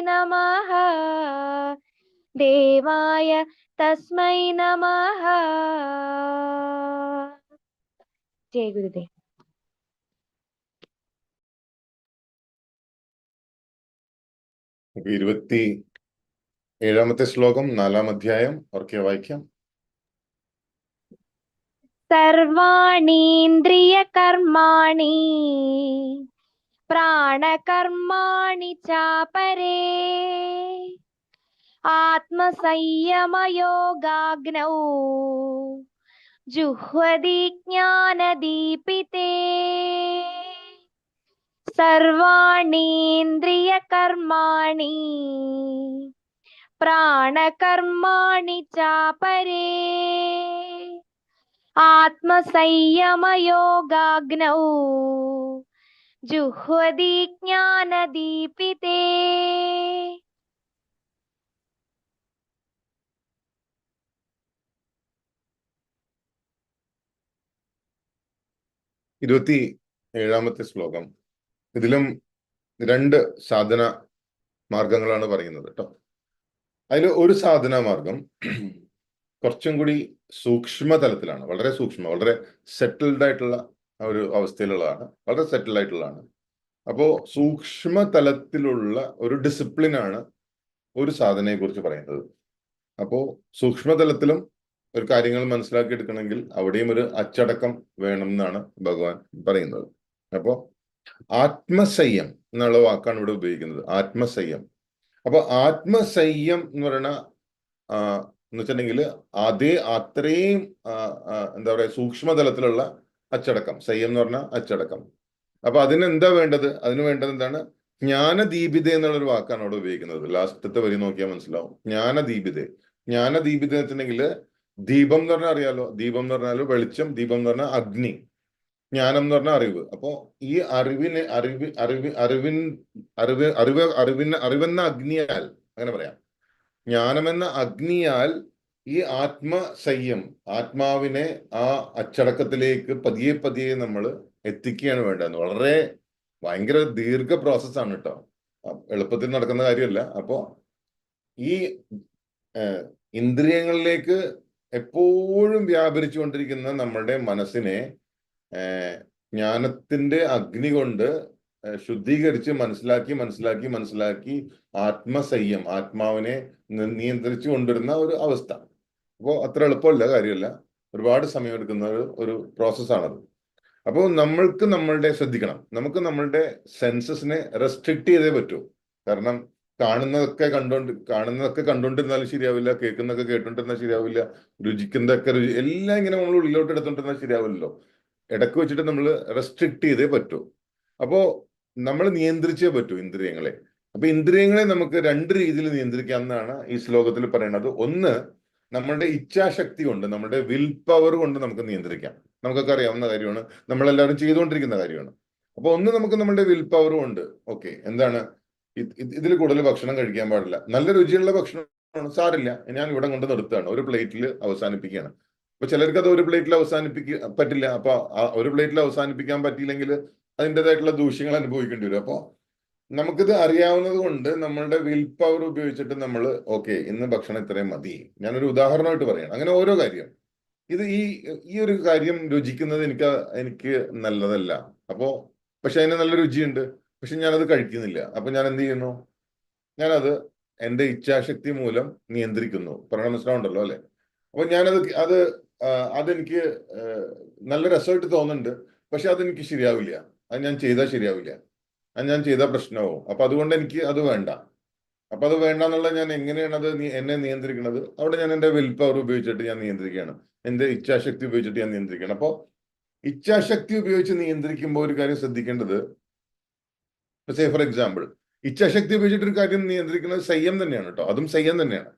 നമഃ ദേവായ തസ്മൈ നമ ജയ ഗുരുദേവ് ഇരുപത്തി ഏഴാമത്തെ ശ്ലോകം നാലാം അധ്യായം ഓർക്കെ വായിക്കാം. സർവാണീന്ദ്രിയകർമാണി. പ്രാണകർമാണി ചാപരേ. ആത്മസംയമയോഗാഗ്നൗ. ജുഹ്വതി ജ്ഞാനദീപിതേ. സർവാണീന്ദ്രിയകർമാണി. പ്രാണകർമാണി ചാപരേ. ആത്മസംയമയോഗാഗ്നൗ. ജുഹ്വതി ഇരുപത്തി ഏഴാമത്തെ ശ്ലോകം. ഇതിലും രണ്ട് സാധന മാർഗങ്ങളാണ് പറയുന്നത് കേട്ടോ അതിൽ ഒരു സാധന മാർഗം കുറച്ചും കൂടി സൂക്ഷ്മ തലത്തിലാണ് വളരെ സൂക്ഷ്മ വളരെ സെറ്റിൽഡ് ആയിട്ടുള്ള ഒരു അവസ്ഥയിലുള്ളതാണ്. വളരെ സെറ്റിൽ ആയിട്ടുള്ളതാണ്. അപ്പോൾ സൂക്ഷ്മ തലത്തിലുള്ള ഒരു ഡിസിപ്ലിനാണ് ഒരു സാധനയെ കുറിച്ച് പറയുന്നത്. അപ്പോൾ സൂക്ഷ്മ തലത്തിലും ഒരു കാര്യങ്ങൾ മനസ്സിലാക്കി എടുക്കണമെങ്കിൽ അവിടെയും ഒരു അച്ചടക്കം വേണം എന്നാണ് ഭഗവാൻ പറയുന്നത്. അപ്പോൾ ആത്മസയ്യം എന്നുള്ള വാക്കാണ് ഇവിടെ ഉപയോഗിക്കുന്നത്. ആത്മസയ്യം അപ്പൊ ആത്മസയ്യം എന്ന് പറയുന്ന എന്ന് വെച്ചിട്ടുണ്ടെങ്കിൽ അതേ അത്രയും എന്താ പറയുക സൂക്ഷ്മതലത്തിലുള്ള അച്ചടക്കം സയ്യം എന്ന് പറഞ്ഞാൽ അച്ചടക്കം. അപ്പൊ അതിന് എന്താ വേണ്ടത്? അതിന് വേണ്ടത് എന്താണ്? ജ്ഞാനദീപിത എന്നുള്ളൊരു വാക്കാണ് അവിടെ ഉപയോഗിക്കുന്നത്. ലാസ്റ്റത്തെ വരി നോക്കിയാൽ മനസ്സിലാവും. ജ്ഞാനദീപിത. ജ്ഞാനദീപിത എന്നുണ്ടെങ്കിൽ ദീപം എന്ന് പറഞ്ഞാൽ അറിയാലോ. ദീപം എന്ന് പറഞ്ഞാൽ വെളിച്ചം ദീപം എന്ന് പറഞ്ഞാൽ അഗ്നി ജ്ഞാനം എന്ന് പറഞ്ഞാൽ അറിവ്. അപ്പോ ഈ അറിവിനെ അറിവ് അറിവ് അറിവിൻ അറിവ് അറിവ് അറിവിന് അറിവെന്ന അഗ്നിയാൽ അങ്ങനെ പറയാം. ജ്ഞാനമെന്ന അഗ്നിയാൽ ഈ ആത്മസംയം ആത്മാവിനെ ആ അച്ചടക്കത്തിലേക്ക് പതിയെ പതിയെ നമ്മൾ എത്തിക്കുകയാണ് വേണ്ടത് വളരെ ഭയങ്കര ദീർഘ പ്രോസസ്സാണ് കേട്ടോ എളുപ്പത്തിൽ നടക്കുന്ന കാര്യമല്ല. അപ്പോ ഈ ഇന്ദ്രിയങ്ങളിലേക്ക് എപ്പോഴും വ്യാപരിച്ചുകൊണ്ടിരിക്കുന്ന നമ്മുടെ മനസ്സിനെ ജ്ഞാനത്തിന്റെ അഗ്നി കൊണ്ട് ശുദ്ധീകരിച്ച് മനസ്സിലാക്കി മനസ്സിലാക്കി മനസ്സിലാക്കി ആത്മസയ്യം ആത്മാവിനെ നിയന്ത്രിച്ചു കൊണ്ടിരുന്ന ഒരു അവസ്ഥ. അപ്പോൾ അത്ര എളുപ്പമല്ല കാര്യമല്ല. ഒരുപാട് സമയമെടുക്കുന്ന ഒരു ഒരു പ്രോസസ്സാണത് അപ്പോൾ നമ്മൾക്ക് നമ്മളുടെ ശ്രദ്ധിക്കണം. നമുക്ക് നമ്മളുടെ സെൻസസിനെ റെസ്ട്രിക്ട് ചെയ്തേ പറ്റൂ. കാരണം കാണുന്നതൊക്കെ കണ്ടോണ്ട് കാണുന്നതൊക്കെ കണ്ടോണ്ടിരുന്നാലും ശരിയാവില്ല കേൾക്കുന്നതൊക്കെ കേട്ടോണ്ടിരുന്നാൽ ശരിയാവില്ല രുചിക്കുന്നതൊക്കെ രുചി എല്ലാം ഇങ്ങനെ നമ്മൾ ഉള്ളിലോട്ട് എടുത്തോണ്ടിരുന്നാൽ ശരിയാവില്ലല്ലോ. ഇടയ്ക്ക് വെച്ചിട്ട് നമ്മൾ റെസ്ട്രിക്ട് ചെയ്തേ പറ്റൂ. അപ്പോൾ നമ്മൾ നിയന്ത്രിച്ചേ പറ്റൂ ഇന്ദ്രിയങ്ങളെ. അപ്പൊ ഇന്ദ്രിയങ്ങളെ നമുക്ക് രണ്ട് രീതിയിൽ നിയന്ത്രിക്കാം എന്നാണ് ഈ ശ്ലോകത്തിൽ പറയുന്നത് ഒന്ന് നമ്മളുടെ ഇച്ഛാശക്തി കൊണ്ട് നമ്മുടെ വിൽ പവർ കൊണ്ട് നമുക്ക് നിയന്ത്രിക്കാം. നമുക്കൊക്കെ അറിയാവുന്ന കാര്യമാണ്. നമ്മളെല്ലാവരും ചെയ്തുകൊണ്ടിരിക്കുന്ന കാര്യമാണ്. അപ്പൊ ഒന്ന് നമുക്ക് നമ്മുടെ വിൽ പവർ കൊണ്ട് ഓക്കെ എന്താണ്? ഇതിൽ കൂടുതൽ ഭക്ഷണം കഴിക്കാൻ പാടില്ല. നല്ല രുചിയുള്ള ഭക്ഷണമാണ്. സാരില്ല ഞാൻ ഇവിടെ കൊണ്ട് നിർത്തുകയാണ്. ഒരു പ്ലേറ്റിൽ അവസാനിപ്പിക്കുകയാണ്. അപ്പൊ ചിലർക്ക് അത് ഒരു പ്ലേറ്റിൽ അവസാനിപ്പിക്ക പറ്റില്ല. അപ്പൊ ഒരു പ്ലേറ്റിൽ അവസാനിപ്പിക്കാൻ പറ്റിയില്ലെങ്കിൽ അതിന്റെതായിട്ടുള്ള ദൂഷ്യങ്ങൾ അനുഭവിക്കേണ്ടി വരും. അപ്പോൾ നമുക്കിത് അറിയാവുന്നത് കൊണ്ട് നമ്മളുടെ വിൽ പവർ ഉപയോഗിച്ചിട്ട് നമ്മൾ ഓക്കെ ഇന്ന് ഭക്ഷണം ഇത്രയും മതി. ഞാനൊരു ഉദാഹരണമായിട്ട് പറയാം അങ്ങനെ ഓരോ കാര്യം. ഇത് ഈ ഈ ഒരു കാര്യം രുചിക്കുന്നത് എനിക്ക് എനിക്ക് നല്ലതല്ല. അപ്പോ പക്ഷെ അതിന് നല്ല രുചിയുണ്ട്. പക്ഷെ ഞാനത് കഴിക്കുന്നില്ല. അപ്പൊ ഞാൻ എന്ത് ചെയ്യുന്നു? ഞാനത് എന്റെ ഇച്ഛാശക്തി മൂലം നിയന്ത്രിക്കുന്നു. പറഞ്ഞ മനസ്സിലാവുണ്ടല്ലോ അല്ലെ? അപ്പൊ ഞാനത് അത് അതെനിക്ക് നല്ല രസമായിട്ട് തോന്നുന്നുണ്ട്. പക്ഷെ അതെനിക്ക് ശരിയാവില്ല. അത് ഞാൻ ചെയ്താൽ ശരിയാവില്ല. അത് ഞാൻ ചെയ്ത പ്രശ്നമാവും അപ്പൊ അതുകൊണ്ട് എനിക്ക് അത് വേണ്ട. അപ്പൊ അത് വേണ്ട എന്നുള്ള ഞാൻ എങ്ങനെയാണ് അത് എന്നെ നിയന്ത്രിക്കുന്നത് അവിടെ ഞാൻ എന്റെ വിൽ പവർ ഉപയോഗിച്ചിട്ട് ഞാൻ നിയന്ത്രിക്കുകയാണ്. എന്റെ ഇച്ഛാശക്തി ഉപയോഗിച്ചിട്ട് ഞാൻ നിയന്ത്രിക്കുകയാണ്. അപ്പോ ഇച്ഛാശക്തി ഉപയോഗിച്ച് നിയന്ത്രിക്കുമ്പോൾ ഒരു കാര്യം ശ്രദ്ധിക്കേണ്ടത് സേ ഫോർ എക്സാമ്പിൾ ഇച്ഛാശക്തി ഉപയോഗിച്ചിട്ട് ഒരു കാര്യം നിയന്ത്രിക്കുന്നത് സയ്യം തന്നെയാണ് കേട്ടോ. അതും സയ്യം തന്നെയാണ്.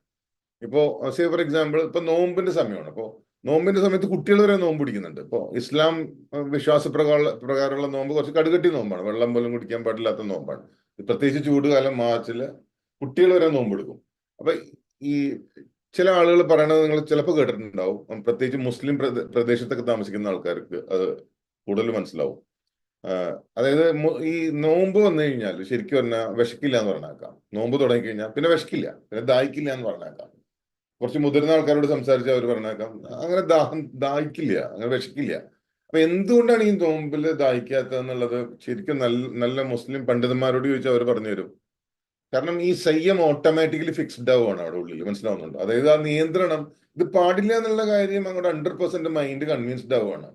ഇപ്പോ സേ ഫോർ എക്സാമ്പിൾ ഇപ്പൊ നോമ്പിന്റെ സമയമാണ്. ഇപ്പോ നോമ്പിന്റെ സമയത്ത് കുട്ടികൾ വരെ നോമ്പ് പിടിക്കുന്നുണ്ട്. ഇപ്പോൾ ഇസ്ലാം വിശ്വാസ പ്രകാര പ്രകാരമുള്ള നോമ്പ് കുറച്ച് കടുകട്ടി നോമ്പാണ്. വെള്ളം പോലും കുടിക്കാൻ പാടില്ലാത്ത നോമ്പാണ്. പ്രത്യേകിച്ച് ചൂടുകാലം മാർച്ചിൽ കുട്ടികൾ വരെ നോമ്പ് എടുക്കും. അപ്പൊ ഈ ചില ആളുകൾ പറയണത് നിങ്ങൾ ചിലപ്പോൾ കേട്ടിട്ടുണ്ടാവും. പ്രത്യേകിച്ച് മുസ്ലിം പ്രദേ- പ്രദേശത്തൊക്കെ താമസിക്കുന്ന ആൾക്കാർക്ക് അത് കൂടുതൽ മനസ്സിലാവും. അതായത് ഈ നോമ്പ് വന്നു കഴിഞ്ഞാൽ ശരിക്കും പറഞ്ഞാൽ വിശക്കില്ല എന്ന് പറഞ്ഞേക്കാം. നോമ്പ് തുടങ്ങി കഴിഞ്ഞാൽ പിന്നെ വിശക്കില്ല. പിന്നെ ദാഹിക്കില്ല എന്ന് പറഞ്ഞേക്കാം. കുറച്ച് മുതിർന്ന ആൾക്കാരോട് സംസാരിച്ച് അവർ പറഞ്ഞേക്കാം. അങ്ങനെ ദാഹം ദാഹിക്കില്ല അങ്ങനെ വിശക്കില്ല അപ്പൊ എന്തുകൊണ്ടാണ് ഈ നോമ്പിൽ ദാഹിക്കാത്തത് എന്നുള്ളത് ശരിക്കും നല്ല നല്ല മുസ്ലിം പണ്ഡിതന്മാരോട് ചോദിച്ചാൽ അവർ പറഞ്ഞു തരും. കാരണം ഈ സയ്യം ഓട്ടോമാറ്റിക്കലി ഫിക്സ്ഡ് ആവുകയാണ് അവിടെ ഉള്ളിൽ മനസ്സിലാവുന്നുണ്ട്? അതായത് ആ നിയന്ത്രണം ഇത് പാടില്ല എന്നുള്ള കാര്യം അങ്ങോട്ട് ഹൺഡ്രഡ് പെർസെന്റ് മൈൻഡ് കൺവിൻസ്ഡ് ആവുകയാണ്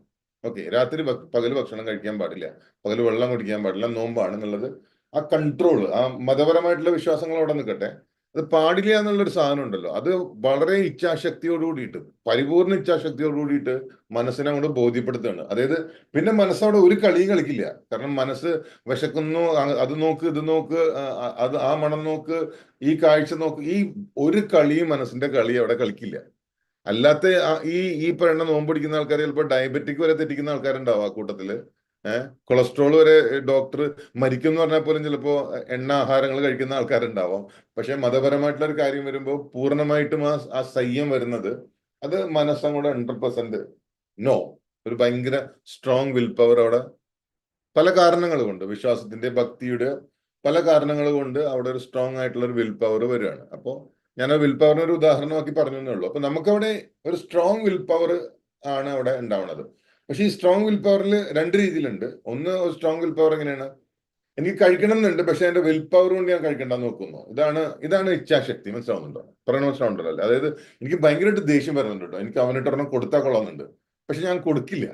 ഓക്കെ രാത്രി പകൽ ഭക്ഷണം കഴിക്കാൻ പാടില്ല പകൽ വെള്ളം കുടിക്കാൻ പാടില്ല നോമ്പാണ് എന്നുള്ളത് ആ കൺട്രോൾ ആ മതപരമായിട്ടുള്ള വിശ്വാസങ്ങൾ അവിടെ നിൽക്കട്ടെ. അത് പാടില്ല എന്നുള്ളൊരു സാധനം ഉണ്ടല്ലോ അത് വളരെ ഇച്ഛാശക്തിയോട് കൂടിയിട്ട് പരിപൂർണ ഇച്ഛാശക്തിയോട് കൂടിയിട്ട് മനസ്സിനെ അങ്ങോട്ട് ബോധ്യപ്പെടുത്തുകയാണ്. അതായത് പിന്നെ മനസ്സവിടെ ഒരു കളിയും കളിക്കില്ല. കാരണം മനസ്സ് വിശക്കുന്നു അത് നോക്ക് ഇത് നോക്ക് അത് ആ മണം നോക്ക് ഈ കാഴ്ച നോക്ക് ഈ ഒരു കളിയും മനസ്സിന്റെ കളി അവിടെ കളിക്കില്ല. അല്ലാത്ത ഈ ഈ പറയുന്ന നോമ്പ് പിടിക്കുന്ന ആൾക്കാർ ചിലപ്പോൾ ഡയബറ്റിക് വരെ തെറ്റിക്കുന്ന ആൾക്കാരുണ്ടാവും ആ കൂട്ടത്തിൽ. കൊളസ്ട്രോൾ വരെ ഡോക്ടർ മരിക്കും എന്ന് പറഞ്ഞാൽ പോലും ചിലപ്പോ എണ്ണ ആഹാരങ്ങൾ കഴിക്കുന്ന ആൾക്കാരുണ്ടാവാം. പക്ഷെ മതപരമായിട്ടുള്ള ഒരു കാര്യം വരുമ്പോൾ പൂർണമായിട്ടും ആ ആ സയ്യം വരുന്നത് അത് മനസ്സങ്ങോട് ഹൺഡ്രഡ് പെർസെന്റ് നോ. ഒരു ഭയങ്കര സ്ട്രോങ് വിൽ പവർ അവിടെ പല കാരണങ്ങൾ കൊണ്ട് വിശ്വാസത്തിന്റെ ഭക്തിയുടെ പല കാരണങ്ങൾ കൊണ്ട് അവിടെ ഒരു സ്ട്രോങ് ആയിട്ടുള്ള ഒരു വിൽ പവർ വരികയാണ്. അപ്പോൾ ഞാൻ ആ വിൽ പവറിന് ഒരു ഉദാഹരണമാക്കി പറഞ്ഞു എന്നേ ഉള്ളൂ. അപ്പൊ നമുക്കവിടെ ഒരു സ്ട്രോങ് വിൽ പവർ ആണ് അവിടെ ഉണ്ടാവുന്നത്. പക്ഷെ ഈ സ്ട്രോങ് വിൽ പവറിൽ രണ്ട് രീതിയിലുണ്ട്. ഒന്ന് സ്ട്രോങ് വിൽ പവർ എങ്ങനെയാണ്? എനിക്ക് കഴിക്കണം എന്നുണ്ട് പക്ഷെ എന്റെ വിൽ പവർ കൊണ്ട് ഞാൻ കഴിക്കണ്ട നോക്കുന്നു. ഇതാണ് ഇതാണ് ഇച്ഛാശക്തി. മനസ്സിലാവുന്നുണ്ടോ? മനസ്സിലാവുന്നുണ്ടോ അല്ലേ അതായത് എനിക്ക് ഭയങ്കരമായിട്ട് ദേഷ്യം വരുന്നുണ്ട് കേട്ടോ. എനിക്ക് അവനിട്ട് ഒരെണ്ണം കൊടുത്താൽ കൊള്ളാമെന്നുണ്ട്. പക്ഷെ ഞാൻ കൊടുക്കില്ല.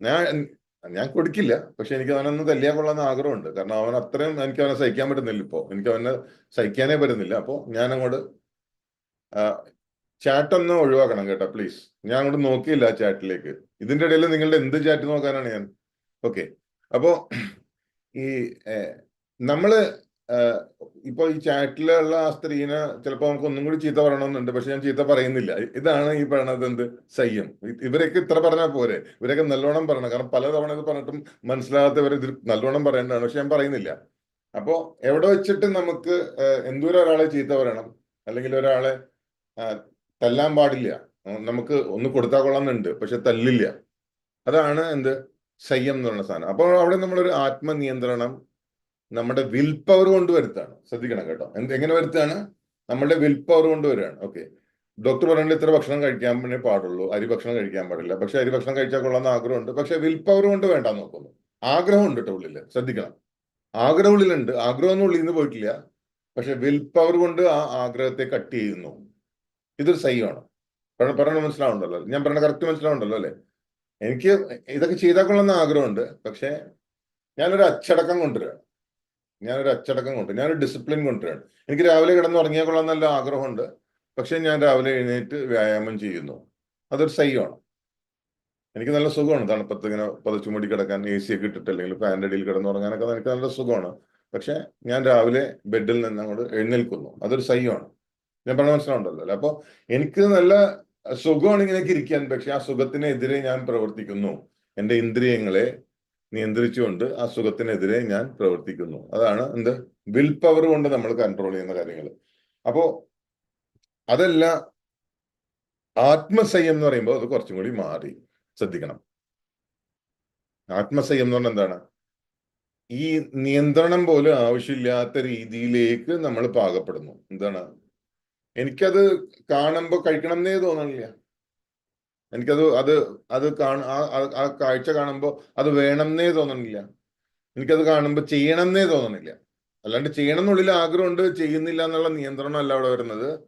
ഞാൻ ഞാൻ കൊടുക്കില്ല. പക്ഷെ എനിക്ക് അവനൊന്ന് തല്ലിയാൽ കൊള്ളാന്ന് ആഗ്രഹമുണ്ട്. കാരണം അവൻ അത്രയും എനിക്ക് അവനെ സഹിക്കാൻ പറ്റുന്നില്ല ഇപ്പോ. എനിക്ക് അവനെ സഹിക്കാനേ പറ്റുന്നില്ല. അപ്പോൾ ഞാൻ അങ്ങോട്ട് ചാറ്റ് ഒന്ന് ഒഴിവാക്കണം കേട്ടോ പ്ലീസ് ഞാൻ അങ്ങോട്ട് നോക്കിയില്ല ചാറ്റിലേക്ക് ഇതിന്റെ ഇടയിൽ നിങ്ങളുടെ എന്ത് ചാറ്റ് നോക്കാനാണ് ഞാൻ? ഓക്കെ അപ്പോ ഈ നമ്മൾ ഇപ്പൊ ഈ ചാറ്റിലുള്ള ആ സ്ത്രീനെ ചിലപ്പോ നമുക്ക് ഒന്നും കൂടി ചീത്ത പറയണമെന്നുണ്ട് പക്ഷെ ഞാൻ ചീത്ത പറയുന്നില്ല. ഇതാണ് ഈ പറയണത് എന്ത്? സയ്യം. ഇവരൊക്കെ ഇത്ര പറഞ്ഞാൽ പോരെ. ഇവരൊക്കെ നല്ലോണം പറയണം. കാരണം പലതവണ ഇത് പറഞ്ഞിട്ടും മനസ്സിലാകാത്തവർ ഇത് നല്ലോണം പറയേണ്ടതാണ് പക്ഷെ ഞാൻ പറയുന്നില്ല. അപ്പോ എവിടെ വെച്ചിട്ട് നമുക്ക് എന്തോരം ഒരാളെ ചീത്ത പറയണം? അല്ലെങ്കിൽ ഒരാളെ തല്ലാൻ പാടില്ല. നമുക്ക് ഒന്ന് കൊടുത്താൽ കൊള്ളാന്നുണ്ട് പക്ഷെ തല്ലില്ല. അതാണ് എന്ത്? സംയം എന്ന് പറയുന്ന സാധനം. അപ്പോൾ അവിടെ നമ്മളൊരു ആത്മനിയന്ത്രണം നമ്മുടെ വിൽ പവർ കൊണ്ട് വരുത്താണ്. ശ്രദ്ധിക്കണം കേട്ടോ. എന്ത് എങ്ങനെ വരുത്താണ്? നമ്മളുടെ വിൽ പവർ കൊണ്ട് വരികയാണ്. ഓക്കെ. ഡോക്ടർ പറയുന്നത് ഇത്ര ഭക്ഷണം കഴിക്കാൻ പിന്നെ പാടുള്ളൂ. അരി ഭക്ഷണം കഴിക്കാൻ പാടില്ല. പക്ഷെ അരി ഭക്ഷണം കഴിച്ചാൽ കൊള്ളാമെന്ന് ആഗ്രഹമുണ്ട്. പക്ഷെ വിൽ പവർ കൊണ്ട് വേണ്ട നോക്കുന്നു. ആഗ്രഹം ഉണ്ട് കേട്ടോ ഉള്ളിൽ. ശ്രദ്ധിക്കണം. ആഗ്രഹം ഉള്ളിലുണ്ട്. ആഗ്രഹം ഒന്നും ഉള്ളിൽ നിന്ന് പോയിട്ടില്ല. പക്ഷെ വിൽ പവർ കൊണ്ട് ആ ആഗ്രഹത്തെ കട്ട് ചെയ്യുന്നു. ഇതൊരു സൈയാണ് പറഞ്ഞ മനസ്സിലാവുണ്ടല്ലോ ഞാൻ പറഞ്ഞ കറക്റ്റ് മനസ്സിലാവുണ്ടല്ലോ അല്ലെ? എനിക്ക് ഇതൊക്കെ ചെയ്താൽ കൊള്ളുന്ന ആഗ്രഹമുണ്ട്. പക്ഷെ ഞാനൊരു അച്ചടക്കം കൊണ്ടുവരികയാണ് ഞാനൊരു അച്ചടക്കം കൊണ്ട് ഞാനൊരു ഡിസിപ്ലിൻ കൊണ്ടുവരികയാണ് എനിക്ക് രാവിലെ കിടന്ന് ഉറങ്ങിയാൽ കൊള്ളാൻ നല്ല ആഗ്രഹമുണ്ട്. പക്ഷെ ഞാൻ രാവിലെ എഴുന്നേറ്റ് വ്യായാമം ചെയ്യുന്നു. അതൊരു സൈയാണ് എനിക്ക് നല്ല സുഖമാണ്. തണുപ്പത്ത് ഇങ്ങനെ പതച്ചു മൂടി കിടക്കാൻ എ സി ഒക്കെ ഇട്ടിട്ട് അല്ലെങ്കിൽ ഫാന്റെ അടിയിൽ കിടന്നുറങ്ങാനൊക്കെ എനിക്ക് നല്ല സുഖമാണ്. പക്ഷെ ഞാൻ രാവിലെ ബെഡിൽ നിന്ന് അങ്ങോട്ട് എഴുന്നേൽക്കുന്നു. അതൊരു സൈയാണ് ഞാൻ പറഞ്ഞ മനസ്സിലാവുണ്ടല്ലോ അപ്പോൾ അപ്പൊ എനിക്ക് നല്ല സുഖമാണ് ഇങ്ങനെയൊക്കെ ഇരിക്കാൻ. പക്ഷെ ആ സുഖത്തിനെതിരെ ഞാൻ പ്രവർത്തിക്കുന്നു. എന്റെ ഇന്ദ്രിയങ്ങളെ നിയന്ത്രിച്ചുകൊണ്ട് ആ സുഖത്തിനെതിരെ ഞാൻ പ്രവർത്തിക്കുന്നു. അതാണ് എന്ത്? വിൽ പവർ കൊണ്ട് നമ്മൾ കൺട്രോൾ ചെയ്യുന്ന കാര്യങ്ങൾ. അപ്പോ അതല്ല ആത്മസയം എന്ന് പറയുമ്പോൾ അത് കുറച്ചും കൂടി മാറി. ശ്രദ്ധിക്കണം. ആത്മസയം എന്ന് പറഞ്ഞാൽ എന്താണ്? ഈ നിയന്ത്രണം പോലും ആവശ്യമില്ലാത്ത രീതിയിലേക്ക് നമ്മൾ പാകപ്പെടുന്നു. എന്താണ്? എനിക്കത് കാണുമ്പോൾ കഴിക്കണം എന്നേ തോന്നണില്ല. എനിക്കത് അത് അത് കാണ ആ- കാഴ്ച കാണുമ്പോൾ അത് വേണം എന്നേ തോന്നണില്ല. എനിക്കത് കാണുമ്പോൾ ചെയ്യണമെന്നേ തോന്നണില്ല. അല്ലാണ്ട് ചെയ്യണം എന്നുള്ളിൽ ആഗ്രഹമുണ്ട് ചെയ്യുന്നില്ല എന്നുള്ള നിയന്ത്രണം അല്ല അവിടെ വരുന്നത്.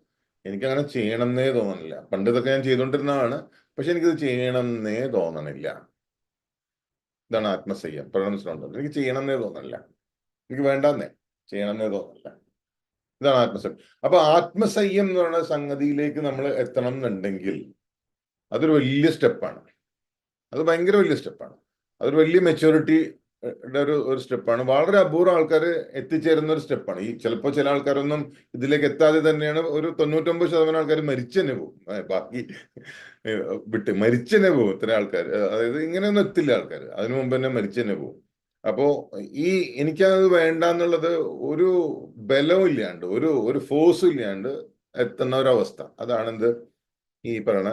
എനിക്കങ്ങനെ ചെയ്യണം എന്നേ തോന്നണില്ല. പണ്ട് ഇതൊക്കെ ഞാൻ ചെയ്തുകൊണ്ടിരുന്നതാണ് പക്ഷെ എനിക്കത് ചെയ്യണം എന്നേ തോന്നണില്ല. ഇതാണ് ആത്മസയ്യം പ്രണമിച്ചിട്ടുണ്ട് എനിക്ക് ചെയ്യണം എന്നേ തോന്നണില്ല. എനിക്ക് വേണ്ടെന്നേ. ചെയ്യണം എന്നേ തോന്നണില്ല. ഇതാണ് ആത്മസംയം അപ്പൊ ആത്മസംയം എന്ന് പറയുന്ന സംഗതിയിലേക്ക് നമ്മൾ എത്തണം എന്നുണ്ടെങ്കിൽ അതൊരു വലിയ സ്റ്റെപ്പാണ്. അത് ഭയങ്കര വലിയ സ്റ്റെപ്പാണ്. അതൊരു വലിയ മെച്യൂരിറ്റി ഒരു ഒരു സ്റ്റെപ്പാണ്. വളരെ അപൂർവം ആൾക്കാർ എത്തിച്ചേരുന്ന ഒരു സ്റ്റെപ്പാണ്. ഈ ചിലപ്പോൾ ചില ആൾക്കാരൊന്നും ഇതിലേക്ക് എത്താതെ തന്നെയാണ് ഒരു തൊണ്ണൂറ്റൊമ്പത് ശതമാനം ആൾക്കാർ മരിച്ചെന്നെ പോകും. ബാക്കി വിട്ട് മരിച്ചെന്നെ പോകും ഇത്ര ആൾക്കാർ. അതായത് ഇങ്ങനെയൊന്നും എത്തില്ല ആൾക്കാർ. അതിനു മുമ്പ് തന്നെ മരിച്ചെന്നെ പോകും. അപ്പോ ഈ എനിക്കത് വേണ്ട എന്നുള്ളത് ഒരു ബലവും ഇല്ലാണ്ട് ഒരു ഒരു ഫോഴ്സും ഇല്ലാണ്ട് എത്തുന്ന ഒരവസ്ഥ. അതാണ് എന്ത് ഈ പറയണ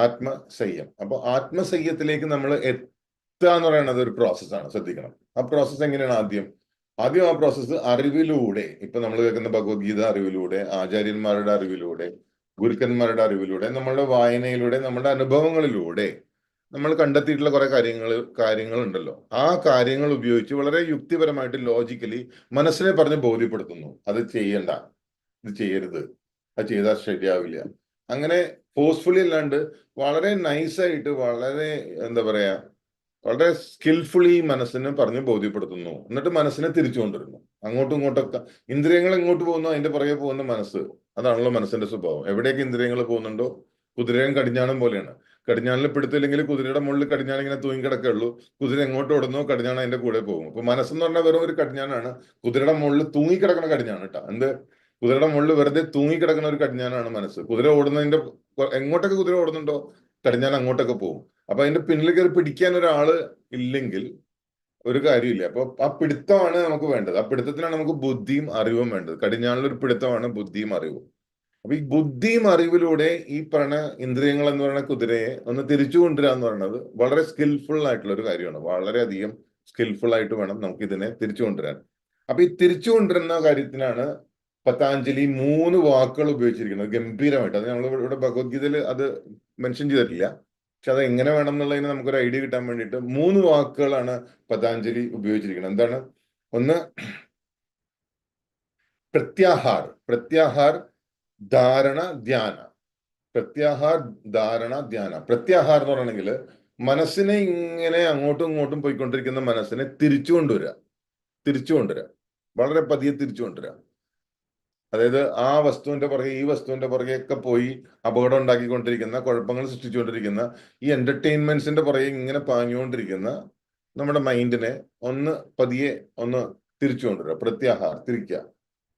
ആത്മസയ്യം അപ്പൊ ആത്മസയ്യത്തിലേക്ക് നമ്മൾ എത്തുക എന്ന് പറയുന്നത് ഒരു പ്രോസസ്സാണ് ശ്രദ്ധിക്കണം. ആ പ്രോസസ്സ് എങ്ങനെയാണ് ആദ്യം? ആദ്യം ആ പ്രോസസ്സ് അറിവിലൂടെ ഇപ്പൊ നമ്മൾ കേൾക്കുന്ന ഭഗവത്ഗീത അറിവിലൂടെ ആചാര്യന്മാരുടെ അറിവിലൂടെ ഗുരുക്കന്മാരുടെ അറിവിലൂടെ നമ്മളുടെ വായനയിലൂടെ നമ്മുടെ അനുഭവങ്ങളിലൂടെ നമ്മൾ കണ്ടെത്തിയിട്ടുള്ള കുറെ കാര്യങ്ങൾ കാര്യങ്ങളുണ്ടല്ലോ. ആ കാര്യങ്ങൾ ഉപയോഗിച്ച് വളരെ യുക്തിപരമായിട്ട് ലോജിക്കലി മനസ്സിനെ പറഞ്ഞ് ബോധ്യപ്പെടുത്തുന്നു. അത് ചെയ്യണ്ട. ഇത് ചെയ്യരുത്. അത് ചെയ്താൽ ശരിയാവില്ല. അങ്ങനെ ഫോഴ്സ്ഫുള്ളി അല്ലാണ്ട് വളരെ നൈസായിട്ട് വളരെ എന്താ പറയാ വളരെ സ്കിൽഫുള്ളി മനസ്സിനെ പറഞ്ഞ് ബോധ്യപ്പെടുത്തുന്നു. എന്നിട്ട് മനസ്സിനെ തിരിച്ചു കൊണ്ടുവരുന്നു. അങ്ങോട്ടും ഇങ്ങോട്ടൊക്കെ ഇന്ദ്രിയങ്ങൾ എങ്ങോട്ട് പോകുന്നു? അതിന്റെ പുറകെ പോകുന്ന മനസ്സ്. അതാണല്ലോ മനസ്സിന്റെ സ്വഭാവം. എവിടെയൊക്കെ ഇന്ദ്രിയങ്ങൾ പോകുന്നുണ്ടോ? കുതിരയും കടിഞ്ഞാണം പോലെയാണ്. കടിഞ്ഞാണിൽ പിടുത്തില്ലെങ്കിൽ കുതിരയുടെ മുകളിൽ കടിഞ്ഞാൽ ഇങ്ങനെ തൂങ്ങിക്കിടക്കുള്ളൂ കുതിര എങ്ങോട്ട് ഓടുന്നോ കടിഞ്ഞാണ് അതിന്റെ കൂടെ പോകും. അപ്പൊ മനസ്സെന്ന് പറഞ്ഞാൽ വെറും ഒരു കടിഞ്ഞാനാണ് കുതിരയുടെ മുകളിൽ തൂങ്ങിക്കിടക്കുന്ന കടിഞ്ഞാണ് കേട്ടോ. എന്ത്? കുതിരയുടെ മുകളിൽ വെറുതെ തൂങ്ങിക്കിടക്കുന്ന ഒരു കടിഞ്ഞാനാണ് മനസ്സ്. കുതിര ഓടുന്നതിന്റെ എങ്ങോട്ടൊക്കെ കുതിര ഓടുന്നുണ്ടോ കടിഞ്ഞാൻ അങ്ങോട്ടൊക്കെ പോകും. അപ്പൊ അതിന്റെ പിന്നിൽ കയറി പിടിക്കാൻ ഒരാൾ ഇല്ലെങ്കിൽ ഒരു കാര്യമില്ല. അപ്പൊ ആ പിടുത്തമാണ് നമുക്ക് വേണ്ടത്. ആ പിടുത്തത്തിനാണ് നമുക്ക് ബുദ്ധിയും അറിവും വേണ്ടത്. കടിഞ്ഞാണിൽ ഒരു പിടുത്തമാണ് ബുദ്ധിയും അറിവും. അപ്പൊ ഈ ബുദ്ധിയും അറിവിലൂടെ ഈ പറഞ്ഞ ഇന്ദ്രിയങ്ങൾ എന്ന് പറയുന്ന കുതിരയെ ഒന്ന് തിരിച്ചു കൊണ്ടുവരിക എന്ന് പറയുന്നത് വളരെ സ്കിൽഫുൾ ആയിട്ടുള്ള ഒരു കാര്യമാണ്. വളരെയധികം സ്കിൽഫുൾ ആയിട്ട് വേണം നമുക്ക് ഇതിനെ തിരിച്ചു കൊണ്ടുവരാൻ. അപ്പൊ ഈ തിരിച്ചു കൊണ്ടുവരുന്ന കാര്യത്തിനാണ് പതാഞ്ജലി മൂന്ന് വാക്കുകൾ ഉപയോഗിച്ചിരിക്കുന്നത് ഗംഭീരമായിട്ട്. അത് നമ്മൾ ഇവിടെ ഭഗവത്ഗീതയിൽ അത് മെൻഷൻ ചെയ്തിട്ടില്ല. പക്ഷെ അത് എങ്ങനെ വേണം എന്നുള്ളതിന് നമുക്കൊരു ഐഡിയ കിട്ടാൻ വേണ്ടിയിട്ട് മൂന്ന് വാക്കുകളാണ് പതാഞ്ജലി ഉപയോഗിച്ചിരിക്കുന്നത്. എന്താണ്? ഒന്ന് പ്രത്യാഹാർ പ്രത്യാഹാർ ധാരണ ധ്യാന. പ്രത്യാഹാർ ധാരണ ധ്യാന. പ്രത്യാഹാർ എന്ന് പറയണമെങ്കിൽ മനസ്സിനെ ഇങ്ങനെ അങ്ങോട്ടും ഇങ്ങോട്ടും പോയിക്കൊണ്ടിരിക്കുന്ന മനസ്സിനെ തിരിച്ചു കൊണ്ടുവരിക. തിരിച്ചു കൊണ്ടുവരിക. വളരെ പതിയെ തിരിച്ചു കൊണ്ടുവരിക. അതായത് ആ വസ്തുവിന്റെ പുറകെ ഈ വസ്തുവിന്റെ പുറകെ ഒക്കെ പോയി അപകടം ഉണ്ടാക്കിക്കൊണ്ടിരിക്കുന്ന കുഴപ്പങ്ങൾ സൃഷ്ടിച്ചുകൊണ്ടിരിക്കുന്ന ഈ എന്റർടൈൻമെന്റ്സിന്റെ പുറകെ ഇങ്ങനെ പാഞ്ഞുകൊണ്ടിരിക്കുന്ന നമ്മുടെ മൈൻഡിനെ ഒന്ന് പതിയെ ഒന്ന് തിരിച്ചു കൊണ്ടുവരിക. പ്രത്യാഹാർ തിരിക്കുക.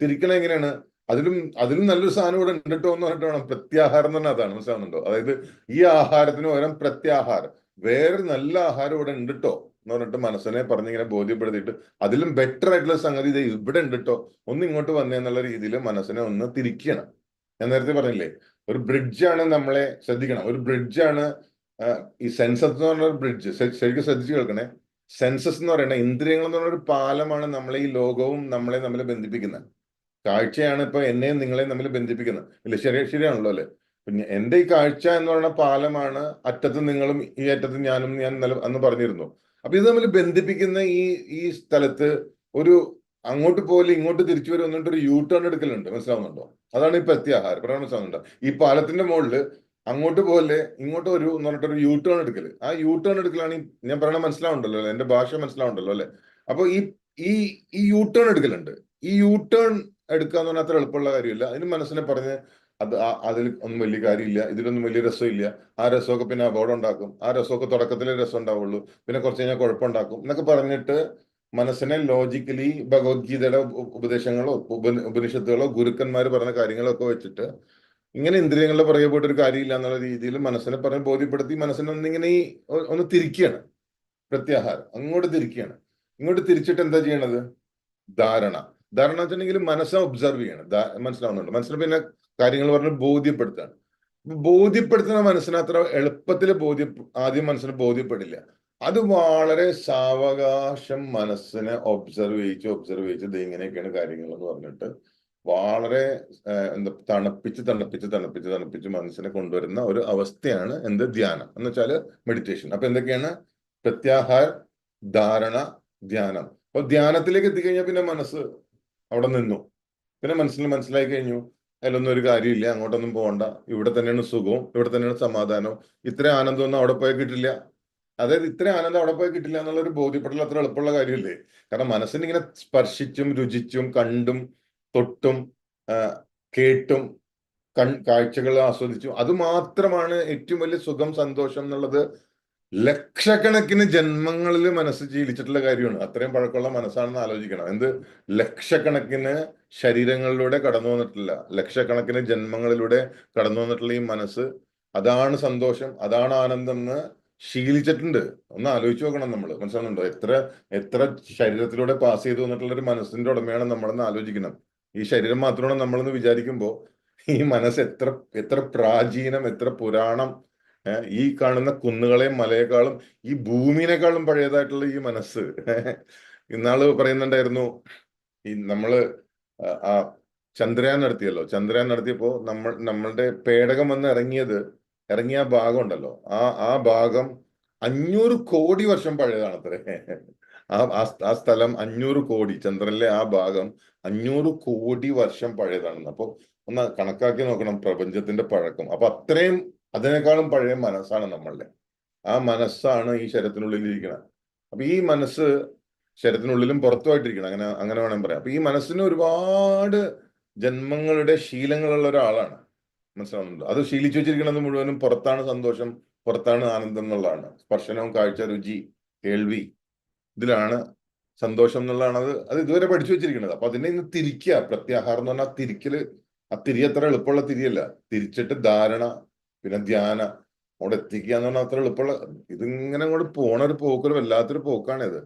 തിരിക്കണ എങ്ങനെയാണ്? അതിലും അതിലും നല്ലൊരു സാധനം ഇവിടെ ഉണ്ട് എന്ന് പറഞ്ഞിട്ട് പ്രത്യാഹാരം തന്നെ അതാണ്. മനസ്സിലാവുന്നുണ്ടോ? അതായത് ഈ ആഹാരത്തിന് പകരം പ്രത്യാഹാരം. വേറൊരു നല്ല ആഹാരം ഇവിടെ ഉണ്ട് എന്ന് പറഞ്ഞിട്ട് മനസ്സിനെ പറഞ്ഞിങ്ങനെ ബോധ്യപ്പെടുത്തിയിട്ട് അതിലും ബെറ്റർ ആയിട്ടുള്ള സംഗതി ഇത് ഇവിടെ ഉണ്ട് ഒന്ന് ഇങ്ങോട്ട് വന്നേ എന്നുള്ള രീതിയിൽ മനസ്സിനെ ഒന്ന് തിരിക്കണം. ഞാൻ നേരത്തെ പറഞ്ഞില്ലേ ഒരു ബ്രിഡ്ജാണ് നമ്മളെ ശ്രദ്ധിക്കണം. ഒരു ബ്രിഡ്ജാണ് ഈ സെൻസസ് എന്ന് പറഞ്ഞ ഒരു ബ്രിഡ്ജ് ശരിക്കും ശ്രദ്ധിച്ചു കേൾക്കണേ. സെൻസസ് എന്ന് പറയുന്നത് ഇന്ദ്രിയങ്ങൾ എന്ന് പറഞ്ഞ ഒരു പാലമാണ് നമ്മളെ ഈ ലോകവും നമ്മളെ നമ്മളെ ബന്ധിപ്പിക്കുന്നത്. കാഴ്ചയാണ് ഇപ്പൊ എന്നെയും നിങ്ങളെയും തമ്മിൽ ബന്ധിപ്പിക്കുന്നത്. ഇല്ല ശരി ശരിയാണല്ലോ അല്ലെ? പിന്നെ എന്റെ ഈ കാഴ്ച എന്ന് പറയുന്ന പാലമാണ് അറ്റത്ത് നിങ്ങളും ഈ അറ്റത്ത് ഞാനും ഞാൻ നില അന്ന് പറഞ്ഞിരുന്നു. അപ്പൊ ഇത് തമ്മിൽ ബന്ധിപ്പിക്കുന്ന ഈ ഈ സ്ഥലത്ത് ഒരു അങ്ങോട്ട് പോലെ ഇങ്ങോട്ട് തിരിച്ചു വരും എന്നിട്ട് ഒരു യൂ ടേൺ എടുക്കലുണ്ട്. മനസ്സിലാവുന്നുണ്ടോ? അതാണ് ഈ പ്രത്യാഹാരം പറയാൻ മനസ്സിലാവുന്നുണ്ടോ ഈ പാലത്തിന്റെ മുകളിൽ അങ്ങോട്ട് പോലെ ഇങ്ങോട്ട് ഒരു എന്ന് പറഞ്ഞിട്ടൊരു യൂ ടേൺ എടുക്കൽ ആ യൂ ടേൺ എടുക്കലാണ് ഞാൻ പറയണ മനസ്സിലാവുണ്ടല്ലോ എന്റെ ഭാഷ മനസ്സിലാവുണ്ടല്ലോ അല്ലെ? അപ്പൊ ഈ ഈ യൂ ടേൺ എടുക്കലുണ്ട്. ഈ യൂ ടേൺ എടുക്കുക എന്ന് പറഞ്ഞാൽ അത്ര എളുപ്പമുള്ള കാര്യമില്ല. അതിന് മനസ്സിനെ പറഞ്ഞ് അത് അതിൽ ഒന്നും വലിയ കാര്യമില്ല ഇതിലൊന്നും വലിയ രസമില്ല. ആ രസമൊക്കെ പിന്നെ അപകടം ഉണ്ടാക്കും ആ രസമൊക്കെ തുടക്കത്തിലെ രസം ഉണ്ടാവുള്ളൂ പിന്നെ കുറച്ച് കഴിഞ്ഞാൽ കുഴപ്പമുണ്ടാക്കും എന്നൊക്കെ പറഞ്ഞിട്ട് മനസ്സിനെ ലോജിക്കലി ഭഗവത്ഗീതയുടെ ഉപദേശങ്ങളോ ഉപനിഷത്തുകളോ ഗുരുക്കന്മാർ പറഞ്ഞ കാര്യങ്ങളോ ഒക്കെ വെച്ചിട്ട് ഇങ്ങനെ ഇന്ദ്രിയങ്ങളുടെ പുറകെ പോയിട്ട് ഒരു കാര്യമില്ല എന്നുള്ള രീതിയിൽ മനസ്സിനെ പറഞ്ഞ് ബോധ്യപ്പെടുത്തി മനസ്സിനെ ഒന്നിങ്ങനെ ഈ ഒന്ന് തിരിക്കുകയാണ്. പ്രത്യാഹാരം. അങ്ങോട്ട് തിരിക്കുകയാണ്. ഇങ്ങോട്ട് തിരിച്ചിട്ട് എന്താ ചെയ്യണത്? ധാരണ. ധാരണ വെച്ചിട്ടുണ്ടെങ്കിൽ മനസ്സിനെ ഒബ്സർവ് ചെയ്യണം മനസ്സിലാവുന്നുണ്ട്? മനസ്സിന് പിന്നെ കാര്യങ്ങൾ പറഞ്ഞ് ബോധ്യപ്പെടുത്താണ് ബോധ്യപ്പെടുത്തുന്ന മനസ്സിന് അത്ര എളുപ്പത്തിൽ ബോധ്യ ആദ്യം മനസ്സിന് ബോധ്യപ്പെടില്ല. അത് വളരെ സാവകാശം മനസ്സിനെ ഒബ്സർവ് ചെയ്യിച്ച് ഒബ്സർവ് ചെയ്യിച്ച് ഇത് ഇങ്ങനെയൊക്കെയാണ് കാര്യങ്ങൾ എന്ന് പറഞ്ഞിട്ട് വളരെ എന്താ തണുപ്പിച്ച് തണുപ്പിച്ച് തണുപ്പിച്ച് തണുപ്പിച്ച് മനസ്സിനെ കൊണ്ടുവരുന്ന ഒരു അവസ്ഥയാണ് എന്ത്? ധ്യാനം. എന്ന് വെച്ചാൽ മെഡിറ്റേഷൻ അപ്പൊ എന്തൊക്കെയാണ്? പ്രത്യാഹാര ധാരണ ധ്യാനം. അപ്പൊ ധ്യാനത്തിലേക്ക് എത്തിക്കഴിഞ്ഞാൽ പിന്നെ മനസ്സ് അവിടെ നിന്നു. പിന്നെ മനസ്സിൽ മനസ്സിലായി കഴിഞ്ഞു അതിലൊന്നും ഒരു കാര്യമില്ല അങ്ങോട്ടൊന്നും പോകണ്ട. ഇവിടെ തന്നെയാണ് സുഖവും ഇവിടെ തന്നെയാണ് സമാധാനവും. ഇത്ര ആനന്ദമൊന്നും അവിടെ പോയി കിട്ടില്ല. അതായത് ഇത്ര ആനന്ദം അവിടെ പോയി കിട്ടില്ല എന്നുള്ള ഒരു ബോധ്യപ്പെടൽ അത്ര എളുപ്പമുള്ള കാര്യമില്ലേ? കാരണം മനസ്സിന് ഇങ്ങനെ സ്പർശിച്ചും രുചിച്ചും കണ്ടും തൊട്ടും കേട്ടും കൺ കാഴ്ചകൾ ആസ്വദിച്ചും അത് മാത്രമാണ് ഏറ്റവും വലിയ സുഖം സന്തോഷം എന്നുള്ളത് ലക്ഷക്കണക്കിന് ജന്മങ്ങളിൽ മനസ്സ് ശീലിച്ചിട്ടുള്ള കാര്യമാണ്. അത്രയും പഴക്കമുള്ള മനസ്സാണെന്ന് ആലോചിക്കണം. എന്ത്? ലക്ഷക്കണക്കിന് ശരീരങ്ങളിലൂടെ കടന്നു വന്നിട്ടില്ല. ലക്ഷക്കണക്കിന് ജന്മങ്ങളിലൂടെ കടന്നു വന്നിട്ടുള്ള ഈ മനസ്സ് അതാണ് സന്തോഷം അതാണ് ആനന്ദം എന്ന് ശീലിച്ചിട്ടുണ്ട്. ഒന്ന് ആലോചിച്ച് നോക്കണം നമ്മൾ മനസ്സിലാകുന്നുണ്ടോ എത്ര എത്ര ശരീരത്തിലൂടെ പാസ് ചെയ്തു വന്നിട്ടുള്ള ഒരു മനസ്സിന്റെ ഉടമയാണ് നമ്മളെന്ന് ആലോചിക്കണം. ഈ ശരീരം മാത്രമാണ് നമ്മളെന്ന് വിചാരിക്കുമ്പോൾ ഈ മനസ്സ് എത്ര എത്ര പ്രാചീനം എത്ര പുരാണം ഈ കാണുന്ന കുന്നുകളെയും മലയെക്കാളും ഈ ഭൂമിനേക്കാളും പഴയതായിട്ടുള്ള ഈ മനസ്സ്. ഇന്നാൾ പറയുന്നുണ്ടായിരുന്നു ഈ നമ്മൾ ആ, ചന്ദ്രയാൻ നടത്തിയല്ലോ. ചന്ദ്രയാൻ നടത്തിയപ്പോ നമ്മൾ നമ്മളുടെ പേടകം വന്ന് ഇറങ്ങിയത് ഇറങ്ങിയ ഭാഗം ഉണ്ടല്ലോ. ആ ആ ഭാഗം അഞ്ഞൂറ് കോടി വർഷം പഴയതാണത്രേ. ആ ആ സ്ഥലം അഞ്ഞൂറ് കോടി ചന്ദ്രനിലെ ആ ഭാഗം അഞ്ഞൂറ് കോടി വർഷം പഴയതാണെന്ന്. അപ്പൊ ഒന്ന് കണക്കാക്കി നോക്കണം പ്രപഞ്ചത്തിന്റെ പഴക്കം. അപ്പൊ അത്രയും അതിനേക്കാളും പഴയ മനസ്സാണ് നമ്മളുടെ. ആ മനസ്സാണ് ഈ ശരത്തിനുള്ളിൽ ഇരിക്കുന്നത് അപ്പൊ ഈ മനസ്സ് ശരത്തിനുള്ളിലും പുറത്തുമായിട്ടിരിക്കണം. അങ്ങനെ അങ്ങനെ വേണം പറയാം. അപ്പൊ ഈ മനസ്സിന് ഒരുപാട് ജന്മങ്ങളുടെ ശീലങ്ങളുള്ള ഒരാളാണ്. മനസ്സിലാവുന്നുണ്ട്? അത് ശീലിച്ചു വെച്ചിരിക്കുന്നത് മുഴുവനും പുറത്താണ് സന്തോഷം പുറത്താണ് ആനന്ദം എന്നുള്ളതാണ്. സ്പർശനവും കാഴ്ച രുചി കേൾവി ഇതിലാണ് സന്തോഷം എന്നുള്ളതാണ് അത്. അത് ഇതുവരെ പഠിച്ചു വെച്ചിരിക്കുന്നത്. അപ്പൊ അതിനെ ഇന്ന് തിരിക്കുക. പ്രത്യാഹാരം എന്ന് പറഞ്ഞാൽ തിരിക്കൽ. ആ തിരി അത്ര എളുപ്പമുള്ള തിരിയല്ല. തിരിച്ചിട്ട് ധാരണ പിന്നെ ധ്യാന. അവിടെ എത്തിക്കുക എന്ന് പറഞ്ഞാൽ അത്ര എളുപ്പമുള്ള ഇതിങ്ങനെ അങ്ങോട്ട് പോണ ഒരു പോക്കൊരു വല്ലാത്തൊരു പോക്കാണ് ഇത്.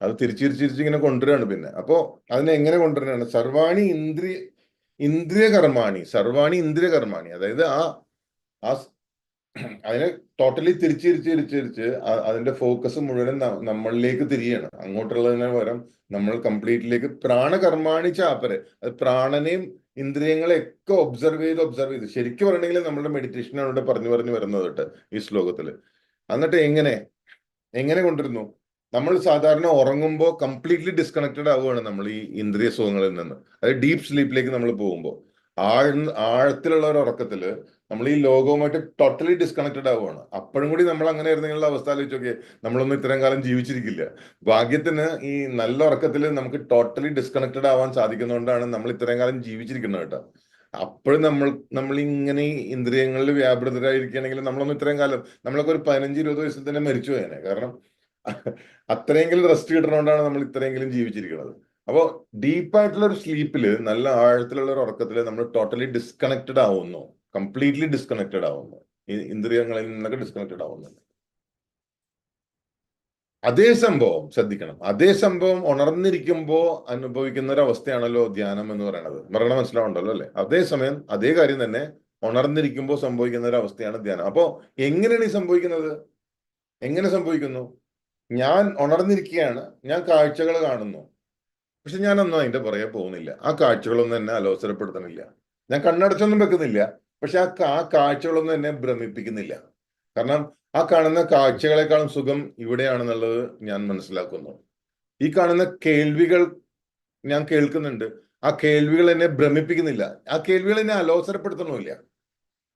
അത് തിരിച്ചു തിരിച്ചു തിരിച്ച് ഇങ്ങനെ കൊണ്ടുവരാണ് പിന്നെ. അപ്പോ അതിനെ എങ്ങനെ കൊണ്ടുവരാണ് സർവാണി ഇന്ദ്രിയ ഇന്ദ്രിയ കർമാണി സർവാണി ഇന്ദ്രിയ കർമാണി അതായത് ആ ആ അതിനെ ടോട്ടലി തിരിച്ച് തിരിച്ച് തിരിച്ച് തിരിച്ച് അതിന്റെ ഫോക്കസ് മുഴുവൻ നമ്മളിലേക്ക് തിരിയാണ്. അങ്ങോട്ടുള്ളതിന് പകരം നമ്മൾ കംപ്ലീറ്റിലേക്ക് പ്രാണകർമാണി ചാപ്പര് അത് പ്രാണനെയും ഇന്ദ്രിയങ്ങളെ ഒക്കെ ഒബ്സർവ് ചെയ്ത് ഒബ്സർവ് ചെയ്ത്. ശരിക്കും പറയണമെങ്കിൽ നമ്മുടെ മെഡിറ്റേഷൻ ഇവിടെ പറഞ്ഞു പറഞ്ഞു വരുന്നത് കേട്ടോ ഈ ശ്ലോകത്തിൽ. എന്നിട്ട് എങ്ങനെ എങ്ങനെ കൊണ്ടിരുന്നു? നമ്മൾ സാധാരണ ഉറങ്ങുമ്പോൾ കംപ്ലീറ്റ്ലി ഡിസ്കണക്റ്റഡ് ആവുകയാണ് നമ്മൾ ഈ ഇന്ദ്രിയ സുഖങ്ങളിൽ നിന്ന്. അതായത് ഡീപ്പ് സ്ലീപ്പിലേക്ക് നമ്മൾ പോകുമ്പോൾ ആഴ ആഴത്തിലുള്ള ഒരു ഉറക്കത്തിൽ നമ്മൾ ഈ ലോകവുമായിട്ട് ടോട്ടലി ഡിസ്കണക്റ്റഡ് ആവുകയാണ് അപ്പോഴും കൂടി നമ്മൾ അങ്ങനെ ആയിരുന്നെങ്കിലുള്ള അവസ്ഥ ആലോചിച്ച് നോക്കിയേ നമ്മളൊന്നും ഇത്രയും കാലം ജീവിച്ചിരിക്കില്ല. ഭാഗ്യത്തിന് ഈ നല്ല ഉറക്കത്തിൽ നമുക്ക് ടോട്ടലി ഡിസ്കണക്റ്റഡ് ആവാൻ സാധിക്കുന്നതുകൊണ്ടാണ് നമ്മൾ ഇത്രയും കാലം ജീവിച്ചിരിക്കുന്നത് കേട്ടോ. അപ്പോഴും നമ്മൾ നമ്മൾ ഇങ്ങനെ ഇന്ദ്രിയങ്ങളിൽ വ്യാപൃതരായിരിക്കുകയാണെങ്കിൽ നമ്മളൊന്നും ഇത്രയും കാലം നമ്മളൊക്കെ ഒരു പതിനഞ്ച് ഇരുപത് വയസ്സിൽ തന്നെ മരിച്ചു പോയേനെ. കാരണം അത്രയെങ്കിലും റെസ്റ്റ് കിട്ടണോണ്ടാണ് നമ്മൾ ഇത്രയെങ്കിലും ജീവിച്ചിരിക്കുന്നത്. അപ്പോൾ ഡീപ്പായിട്ടുള്ള ഒരു സ്ലീപ്പിൽ നല്ല ആഴത്തിലുള്ള ഒരു ഉറക്കത്തിൽ നമ്മൾ ടോട്ടലി ഡിസ്കണക്റ്റഡ് ആവുന്നു. കംപ്ലീറ്റ്ലി ഡിസ്കണക്റ്റഡ് ആവുന്നു. ഇന്ദ്രിയങ്ങളിൽ നിന്നൊക്കെ ഡിസ്കണക്റ്റഡ് ആവുന്നു. അതേ സംഭവം ശ്രദ്ധിക്കണം. അതേ സംഭവം ഉണർന്നിരിക്കുമ്പോൾ അനുഭവിക്കുന്ന ഒരു അവസ്ഥയാണല്ലോ ധ്യാനം എന്ന് പറയുന്നത് മരണ മനസ്സിലാവുണ്ടല്ലോ അല്ലെ? അതേസമയം അതേ കാര്യം തന്നെ ഉണർന്നിരിക്കുമ്പോൾ സംഭവിക്കുന്ന ഒരു അവസ്ഥയാണ് ധ്യാനം. അപ്പോൾ എങ്ങനെയാണ് ഈ സംഭവിക്കുന്നത്? എങ്ങനെ സംഭവിക്കുന്നു? ഞാൻ ഉണർന്നിരിക്കുകയാണ്. ഞാൻ കാഴ്ചകൾ കാണുന്നു. പക്ഷെ ഞാനൊന്നും അതിന്റെ പുറകെ പോകുന്നില്ല. ആ കാഴ്ചകളൊന്നും എന്നെ അലോസരപ്പെടുത്തണില്ല ഞാൻ കണ്ണടച്ചൊന്നും വെക്കുന്നില്ല. പക്ഷെ ആ ആ കാഴ്ചകളൊന്നും എന്നെ ഭ്രമിപ്പിക്കുന്നില്ല. കാരണം ആ കാണുന്ന കാഴ്ചകളെക്കാളും സുഖം ഇവിടെയാണെന്നുള്ളത് ഞാൻ മനസ്സിലാക്കുന്നു. ഈ കാണുന്ന കേൾവികൾ ഞാൻ കേൾക്കുന്നുണ്ട്. ആ കേൾവികൾ എന്നെ ഭ്രമിപ്പിക്കുന്നില്ല. ആ കേൾവികൾ എന്നെ അലോസരപ്പെടുത്തണമില്ല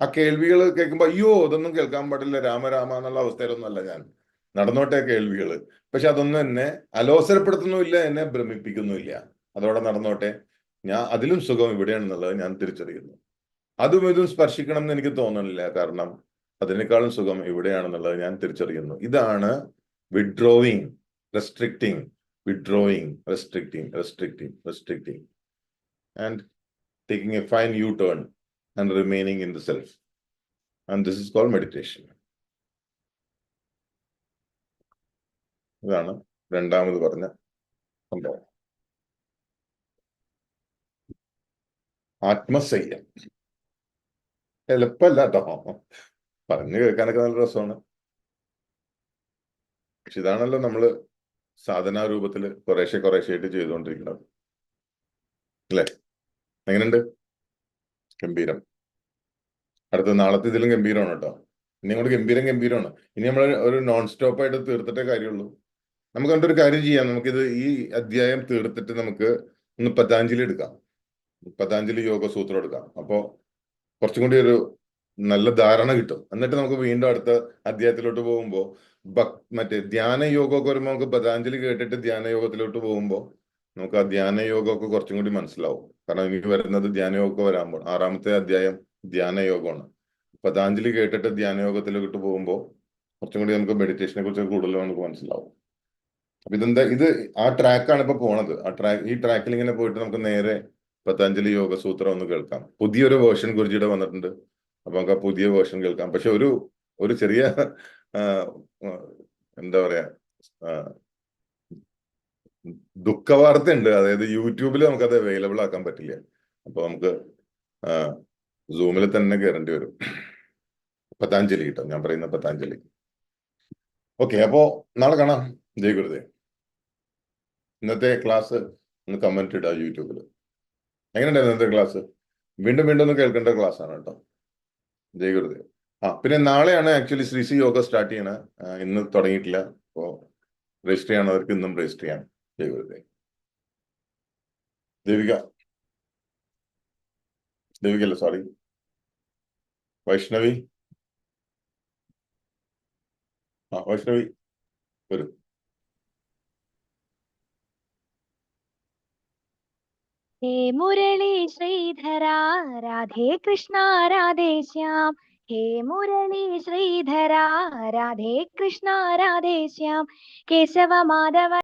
ആ കേൾവികൾ കേൾക്കുമ്പോൾ അയ്യോ അതൊന്നും കേൾക്കാൻ പാടില്ല. രാമരാമ എന്നുള്ള അവസ്ഥയിലൊന്നുമല്ല ഞാൻ. നടന്നോട്ടെ കേൾവികൾ പക്ഷെ അതൊന്നും എന്നെ അലോസരപ്പെടുത്തുന്നുമില്ല എന്നെ ഭ്രമിപ്പിക്കുന്നുമില്ല. അതോടെ നടന്നോട്ടെ. ഞാൻ അതിലും സുഖം ഇവിടെയാണെന്നുള്ളത് ഞാൻ തിരിച്ചറിയുന്നു. അതും ഇതും സ്പർശിക്കണം എന്ന് എനിക്ക് തോന്നുന്നില്ല കാരണം അതിനേക്കാളും സുഖം ഇവിടെയാണെന്നുള്ളത് ഞാൻ തിരിച്ചറിയുന്നു. ഇതാണ് withdrawing restricting withdrawing restricting restricting restricting and taking a fine U turn and remaining in the self and this is call meditation ഇതാണ് രണ്ടാമത് പറഞ്ഞ സംഭവം. ആത്മസയ്യം എളുപ്പമല്ല കേട്ടോ പറഞ്ഞു കേൾക്കാനൊക്കെ നല്ല രസമാണ്. പക്ഷെ ഇതാണല്ലോ നമ്മൾ സാധനാ രൂപത്തിൽ കുറേശ്ശെ കുറേശ്ശായിട്ട് ചെയ്തുകൊണ്ടിരിക്കുന്നത്. അല്ലേ? എങ്ങനെയുണ്ട്? ഗംഭീരം. അടുത്ത നാളത്തെ ഇതിലും ഗംഭീരമാണ് കേട്ടോ. ഇനി അങ്ങോട്ട് ഗംഭീരം ഗംഭീരമാണ്. ഇനി നമ്മൾ ഒരു നോൺ സ്റ്റോപ്പ് ആയിട്ട് തീർത്തിട്ടേ കാര്യമുള്ളൂ. നമുക്ക് കണ്ടൊരു കാര്യം ചെയ്യാം. നമുക്കിത് ഈ അധ്യായം തീർത്തിട്ട് നമുക്ക് ഒന്ന് പതാഞ്ജലി എടുക്കാം. പതാഞ്ജലി യോഗ സൂത്രം എടുക്കാം. അപ്പോ കുറച്ചും കൂടി ഒരു നല്ല ധാരണ കിട്ടും. എന്നിട്ട് നമുക്ക് വീണ്ടും അടുത്ത അധ്യായത്തിലോട്ട് പോകുമ്പോൾ ഭക് മറ്റേ ധ്യാന യോഗമൊക്കെ വരുമ്പോൾ നമുക്ക് പതാഞ്ജലി കേട്ടിട്ട് ധ്യാന യോഗത്തിലോട്ട് പോകുമ്പോൾ നമുക്ക് ആ ധ്യാന യോഗമൊക്കെ കുറച്ചും കൂടി മനസ്സിലാവും. കാരണം ഇനി വരുന്നത് ധ്യാന യോഗമൊക്കെ വരാൻ പോകും ആറാമത്തെ അധ്യായം ധ്യാന യോഗമാണ്. പതാഞ്ജലി കേട്ടിട്ട് ധ്യാന യോഗത്തിലോട്ട് പോകുമ്പോൾ കുറച്ചും കൂടി നമുക്ക് മെഡിറ്റേഷനെ കുറിച്ച് കൂടുതൽ നമുക്ക് മനസ്സിലാവും. അപ്പൊ ഇതെന്താ ഇത് ആ ട്രാക്കാണ് ഇപ്പൊ പോണത്. ആ ട്രാക്ക് ഈ ട്രാക്കിൽ ഇങ്ങനെ പോയിട്ട് നമുക്ക് നേരെ പതഞ്ജലി യോഗ സൂത്രം ഒന്ന് കേൾക്കാം. പുതിയൊരു വേർഷൻ ഗുരുജിയുടെ വന്നിട്ടുണ്ട്. അപ്പൊ നമുക്ക് ആ പുതിയ വേർഷൻ കേൾക്കാം. പക്ഷെ ഒരു ഒരു ചെറിയ എന്താ പറയാ ദുഃഖവാർത്ത ഉണ്ട് അതായത് യൂട്യൂബിൽ നമുക്കത് അവൈലബിൾ ആക്കാൻ പറ്റില്ല. അപ്പൊ നമുക്ക് സൂമിൽ തന്നെ കയറേണ്ടി വരും. പതാഞ്ജലി കേട്ടോ. ഞാൻ പറയുന്ന പതാഞ്ജലി. ഓക്കെ അപ്പോ നാളെ കാണാം. ജയ് ഗുരുദേവ്. ഇന്നത്തെ ക്ലാസ് ഒന്ന് കമന്റ് ഇടുക യൂട്യൂബിൽ എങ്ങനെയുണ്ടായിരുന്നു ഇന്നത്തെ ക്ലാസ് വീണ്ടും വീണ്ടും ഒന്ന് കേൾക്കേണ്ട ക്ലാസ് ആണ് കേട്ടോ. ജയ് ഗുരുദേവ്. ആ പിന്നെ നാളെയാണ് ആക്ച്വലി ശ്രീ സി യോഗ സ്റ്റാർട്ട് ചെയ്യണ. ഇന്ന് തുടങ്ങിയിട്ടില്ല. അപ്പോ രജിസ്റ്റർ ചെയ്യണവർക്ക് ഇന്നും രജിസ്റ്റർ ചെയ്യാം ജയ് ഗുരുദേവ്. ദേവിക. ദേവിക അല്ല സോറി വൈഷ്ണവി. ആ വൈഷ്ണവി. വരൂ. हे मुरली श्रीधरा, राधे कृष्णा, राधे श्याम। हे मुरली श्रीधरा, राधे कृष्णा, राधे श्याम। केशव माधव